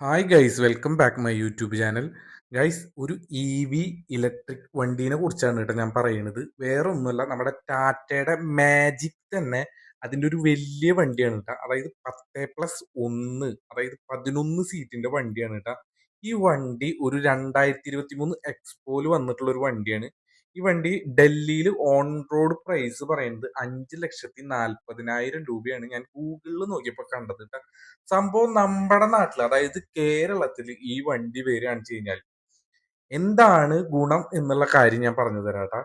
Hi guys welcome back my YouTube channel guys ഒരു E V electric വണ്ടീനെ കുറിച്ചാണ് കേട്ടോ ഞാൻ പറയുന്നത്. വേറെ ഒന്നുമല്ല നമ്മുടെ ടാറ്റയുടെ മാജിക് തന്നെ അതിന്റെ ഒരു വലിയ വണ്ടിയാണ് കേട്ടോ. അതായത് പത്ത് പ്ലസ് ഒന്ന് അതായത് പതിനൊന്ന് സീറ്റിന്റെ വണ്ടിയാണ് കേട്ടോ. ഈ വണ്ടി ഒരു രണ്ടായിരത്തി ഇരുപത്തി മൂന്ന് എക്സ്പോയിൽ വന്നിട്ടുള്ള ഒരു വണ്ടിയാണ്. ഈ വണ്ടി ഡൽഹിയിൽ ഓൺ റോഡ് പ്രൈസ് പറയുന്നത് അഞ്ച് ലക്ഷത്തി നാൽപ്പതിനായിരം രൂപയാണ്. ഞാൻ ഗൂഗിളിൽ നോക്കിയപ്പോൾ കണ്ടത്. സംഭവം നമ്മുടെ നാട്ടിൽ അതായത് കേരളത്തിൽ ഈ വണ്ടി വരികയാണെന്ന് വെച്ച് കഴിഞ്ഞാൽ എന്താണ് ഗുണം എന്നുള്ള കാര്യം ഞാൻ പറഞ്ഞു തരാട്ടാ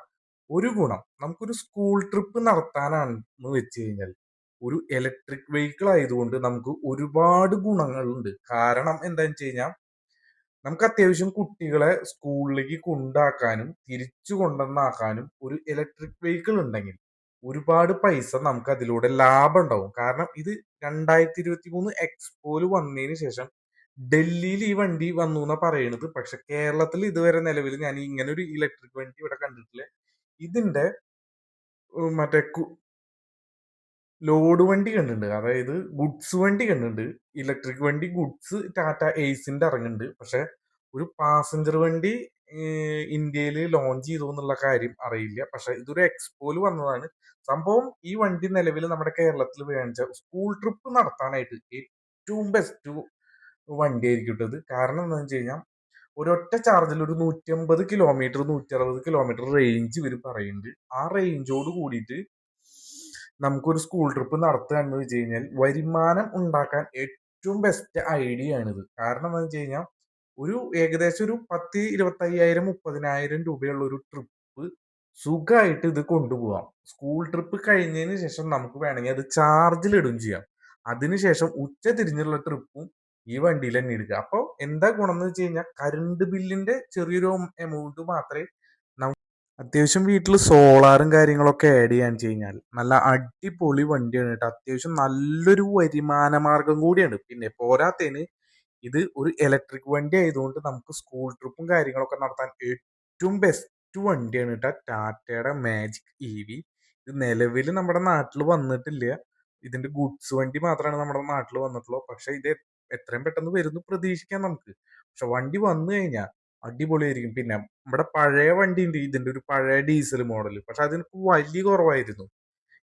ഒരു ഗുണം നമുക്കൊരു സ്കൂൾ ട്രിപ്പ് നടത്താനാണെന്ന് വെച്ച് കഴിഞ്ഞാൽ ഒരു ഇലക്ട്രിക് വെഹിക്കിൾ ആയതുകൊണ്ട് നമുക്ക് ഒരുപാട് ഗുണങ്ങളുണ്ട്. കാരണം എന്താണെന്ന് വെച്ച് കഴിഞ്ഞാൽ നമുക്ക് അത്യാവശ്യം കുട്ടികളെ സ്കൂളിലേക്ക് കൊണ്ടാക്കാനും തിരിച്ചു കൊണ്ടുവന്നാക്കാനും ഒരു ഇലക്ട്രിക് വെഹിക്കിൾ ഉണ്ടെങ്കിൽ ഒരുപാട് പൈസ നമുക്ക് അതിലൂടെ ലാഭം ഉണ്ടാവും കാരണം ഇത് രണ്ടായിരത്തി ഇരുപത്തി മൂന്ന് എക്സ്പോയിൽ വന്നതിന് ശേഷം ഡൽഹിയിൽ ഈ വണ്ടി വന്നു എന്നാ പറയണത്. പക്ഷെ കേരളത്തിൽ ഇതുവരെ നിലവിൽ ഞാൻ ഇങ്ങനെ ഒരു ഇലക്ട്രിക് വണ്ടി ഇവിടെ കണ്ടിട്ടില്ല. ഇതിന്റെ മറ്റേ ലോഡ് വണ്ടി കണ്ടിട്ടുണ്ട്. അതായത് ഗുഡ്സ് വണ്ടി കണ്ടിട്ടുണ്ട്. ഇലക്ട്രിക് വണ്ടി ഗുഡ്സ് ടാറ്റ എയ്സിന്റെ ഇറങ്ങുന്നുണ്ട്. പക്ഷെ ഒരു പാസഞ്ചർ വണ്ടി ഇന്ത്യയിൽ ലോഞ്ച് ചെയ്തു എന്നുള്ള കാര്യം അറിയില്ല. പക്ഷെ ഇതൊരു എക്സ്പോയിൽ വന്നതാണ്. സംഭവം ഈ വണ്ടി നിലവിൽ നമ്മുടെ കേരളത്തിൽ വേണിച്ച സ്കൂൾ ട്രിപ്പ് നടത്താനായിട്ട് ഏറ്റവും ബെസ്റ്റ് വണ്ടി ആയിരിക്കും ട്ടോ ഇത്. കാരണം എന്താണെന്ന് വെച്ച് കഴിഞ്ഞാൽ ഒരൊറ്റ ചാർജിൽ ഒരു നൂറ്റി അമ്പത് കിലോമീറ്റർ നൂറ്റി അറുപത് കിലോമീറ്റർ റേഞ്ച് ഇവർ പറയുന്നുണ്ട് ആ റേഞ്ചോട് കൂടിയിട്ട് നമുക്കൊരു സ്കൂൾ ട്രിപ്പ് നടത്തുകയെന്ന് വെച്ച് കഴിഞ്ഞാൽ വരുമാനം ഉണ്ടാക്കാൻ ഏറ്റവും ബെസ്റ്റ് ഐഡിയ ആണിത്. കാരണം എന്താണെന്ന് വെച്ച് കഴിഞ്ഞാൽ ഒരു ഏകദേശം ഒരു പത്ത് ഇരുപത്തയ്യായിരം മുപ്പതിനായിരം രൂപയുള്ള ഒരു ട്രിപ്പ് സുഖമായിട്ട് ഇത് കൊണ്ടുപോകാം സ്കൂൾ ട്രിപ്പ് കഴിഞ്ഞതിന് ശേഷം നമുക്ക് വേണമെങ്കിൽ അത് ചാർജിലിടും ചെയ്യാം. അതിനുശേഷം ഉച്ച തിരിഞ്ഞുള്ള ട്രിപ്പും ഈ വണ്ടിയിൽ തന്നെ എടുക്കുക. അപ്പോൾ എന്താ ഗുണം എന്ന് വെച്ച് കഴിഞ്ഞാൽ കറണ്ട് ബില്ലിന്റെ ചെറിയൊരു എമൗണ്ട് മാത്രമേ അത്യാവശ്യം വീട്ടിൽ സോളാറും കാര്യങ്ങളൊക്കെ ആഡ് ചെയ്യാൻ കഴിഞ്ഞാൽ നല്ല അടിപൊളി വണ്ടിയാണ് കേട്ടോ. അത്യാവശ്യം നല്ലൊരു വരുമാന മാർഗം കൂടിയാണ്. പിന്നെ പോരാത്തതിന് ഇത് ഒരു ഇലക്ട്രിക് വണ്ടി ആയതുകൊണ്ട് നമുക്ക് സ്കൂൾ ട്രിപ്പും കാര്യങ്ങളൊക്കെ നടത്താൻ ഏറ്റവും ബെസ്റ്റ് വണ്ടിയാണ് കേട്ടോ ടാറ്റയുടെ മാജിക് ഇ വി ഇത് നിലവിൽ നമ്മുടെ നാട്ടിൽ വന്നിട്ടില്ല. ഇതിന്റെ ഗുഡ്സ് വണ്ടി മാത്രമാണ് നമ്മുടെ നാട്ടിൽ വന്നിട്ടുള്ളൂ. പക്ഷെ ഇത് എത്രയും പെട്ടെന്ന് വരുന്നു പ്രതീക്ഷിക്കാം നമുക്ക്. പക്ഷെ വണ്ടി വന്നു കഴിഞ്ഞാൽ അടിപൊളിയായിരിക്കും. പിന്നെ നമ്മുടെ പഴയ വണ്ടി ഉണ്ട്. ഇതിന്റെ ഒരു പഴയ ഡീസൽ മോഡൽ പക്ഷെ അതിന് വലിയ കുറവായിരുന്നു.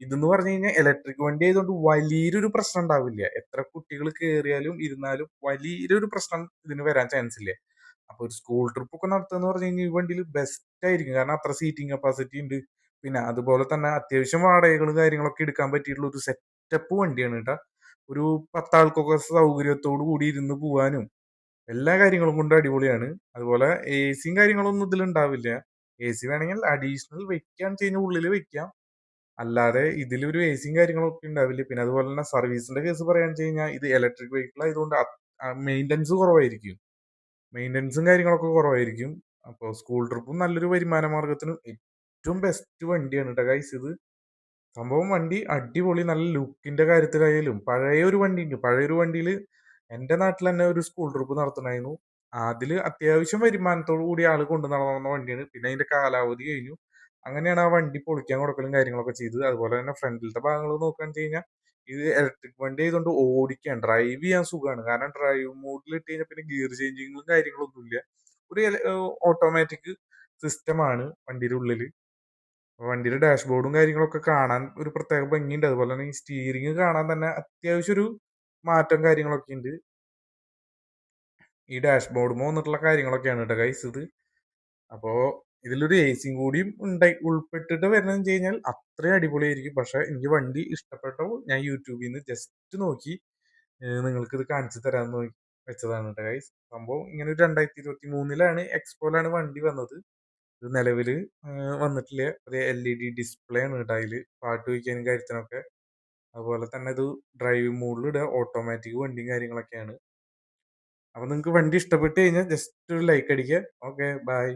ഇതെന്ന് പറഞ്ഞു കഴിഞ്ഞാൽ ഇലക്ട്രിക് വണ്ടി ആയതുകൊണ്ട് വലിയൊരു പ്രശ്നം ഉണ്ടാവില്ല. എത്ര കുട്ടികൾ കയറിയാലും ഇരുന്നാലും വലിയൊരു പ്രശ്നം ഇതിന് വരാൻ ചാൻസ് ഇല്ല? അപ്പൊ ഒരു സ്കൂൾ ട്രിപ്പ് ഒക്കെ നടത്തുക പറഞ്ഞു കഴിഞ്ഞാൽ ഈ വണ്ടിയിൽ ബെസ്റ്റ് ആയിരിക്കും. കാരണം അത്ര സീറ്റിംഗ് കപ്പാസിറ്റി ഉണ്ട്. പിന്നെ അതുപോലെ തന്നെ അത്യാവശ്യം വാടകകളും കാര്യങ്ങളൊക്കെ എടുക്കാൻ പറ്റിയിട്ടുള്ള ഒരു സെറ്റപ്പ് വണ്ടിയാണ് കേട്ടോ ഒരു പത്താൾക്കൊക്കെ സൗകര്യത്തോടു കൂടി ഇരുന്ന് പോവാനും എല്ലാ കാര്യങ്ങളും കൊണ്ട് അടിപൊളിയാണ്. അതുപോലെ എ സിയും കാര്യങ്ങളൊന്നും ഇതിൽ ഉണ്ടാവില്ല എ സി വേണമെങ്കിൽ അഡീഷണൽ വെക്കാൻ ചെയ്യുന്ന ഉള്ളിൽ വെക്കാം. അല്ലാതെ ഇതിലൊരു എ സിയും കാര്യങ്ങളൊക്കെ ഉണ്ടാവില്ല. പിന്നെ അതുപോലെ തന്നെ സർവീസിന്റെ കേസ് പറയാന്ന് വെച്ച് കഴിഞ്ഞാൽ ഇത് ഇലക്ട്രിക് വെഹിക്കിൾ ആയതുകൊണ്ട് മെയിന്റനൻസ് കുറവായിരിക്കും. മെയിന്റനൻസും കാര്യങ്ങളൊക്കെ കുറവായിരിക്കും. അപ്പോൾ സ്കൂൾ ട്രിപ്പും നല്ലൊരു വരുമാന മാർഗത്തിനും ഏറ്റവും ബെസ്റ്റ് വണ്ടിയാണ് കേട്ടോ ഗൈസ് ഇത്. സംഭവം വണ്ടി അടിപൊളി നല്ല ലുക്കിന്റെ കാര്യത്തിലായാലും പഴയ ഒരു വണ്ടി ഉണ്ട്. പഴയൊരു വണ്ടിയിൽ എന്റെ നാട്ടിൽ തന്നെ ഒരു സ്കൂൾ ട്രിപ്പ് നടത്തണമായിരുന്നു അതിൽ അത്യാവശ്യം വരുമാനത്തോടു കൂടി ആൾ കൊണ്ടു നടന്ന വണ്ടിയാണ്. പിന്നെ അതിന്റെ കാലാവധി കഴിഞ്ഞു. അങ്ങനെയാണ് ആ വണ്ടി പൊളിക്കാൻ കൊടുക്കലും കാര്യങ്ങളൊക്കെ ചെയ്തത്. അതുപോലെ തന്നെ ഫ്രണ്ടിലത്തെ ഭാഗങ്ങൾ നോക്കുകയാണെന്ന് വെച്ച് കഴിഞ്ഞാൽ ഇത് ഇലക്ട്രിക് വണ്ടി ആയതുകൊണ്ട് ഓടിക്കാൻ ഡ്രൈവ് ചെയ്യാൻ സുഖമാണ്. കാരണം ഡ്രൈവ് മോഡിൽ ഇട്ട് കഴിഞ്ഞാൽ പിന്നെ ഗിയർ ചേഞ്ചിങ്ങും കാര്യങ്ങളൊന്നും ഇല്ല ഒരു ഓട്ടോമാറ്റിക് സിസ്റ്റമാണ് വണ്ടിയുടെ ഉള്ളിൽ വണ്ടിയുടെ ഡാഷ്ബോർഡും കാര്യങ്ങളൊക്കെ കാണാൻ ഒരു പ്രത്യേക ഭംഗിയുണ്ട്. അതുപോലെ തന്നെ ഈ സ്റ്റീറിങ് കാണാൻ തന്നെ അത്യാവശ്യം ഒരു മാറ്റം കാര്യങ്ങളൊക്കെ ഉണ്ട്. ഈ ഡാഷ്ബോർഡുമോ വന്നിട്ടുള്ള കാര്യങ്ങളൊക്കെയാണ് കേട്ടോ ഗൈസ് ഇത്. അപ്പോ ഇതിലൊരു എ സിയും കൂടിയും ഉണ്ടായി ഉൾപ്പെട്ടിട്ട് വരണമെന്ന് വെച്ച് കഴിഞ്ഞാൽ അത്രയും അടിപൊളിയായിരിക്കും. പക്ഷെ എനിക്ക് വണ്ടി ഇഷ്ടപ്പെട്ടോ ഞാൻ യൂട്യൂബിൽ നിന്ന് ജസ്റ്റ് നോക്കി നിങ്ങൾക്ക് ഇത് കാണിച്ചു തരാമെന്ന് വെച്ചതാണ് കേട്ടോ ഗൈസ് സംഭവം ഇങ്ങനെ ഒരു രണ്ടായിരത്തി ഇരുപത്തി മൂന്നിലാണ് എക്സ്പോയിലാണ് വണ്ടി വന്നത്. ഇത് നിലവിൽ വന്നിട്ടില്ല. അത് എൽ ഇ ഡി ഡിസ്പ്ലേ ആണ് കേട്ടോ അതിൽ പാട്ട് വയ്ക്കാനും കാര്യത്തിനൊക്കെ. അതുപോലെ തന്നെ ഇത് ഡ്രൈവ് മോഡിൽ ഇടുക ഓട്ടോമാറ്റിക് വണ്ടിയും കാര്യങ്ങളൊക്കെയാണ്. അപ്പം നിങ്ങൾക്ക് വണ്ടി ഇഷ്ടപ്പെട്ട് കഴിഞ്ഞാൽ ജസ്റ്റ് ഒരു ലൈക്ക് അടിക്കുക. Okay bye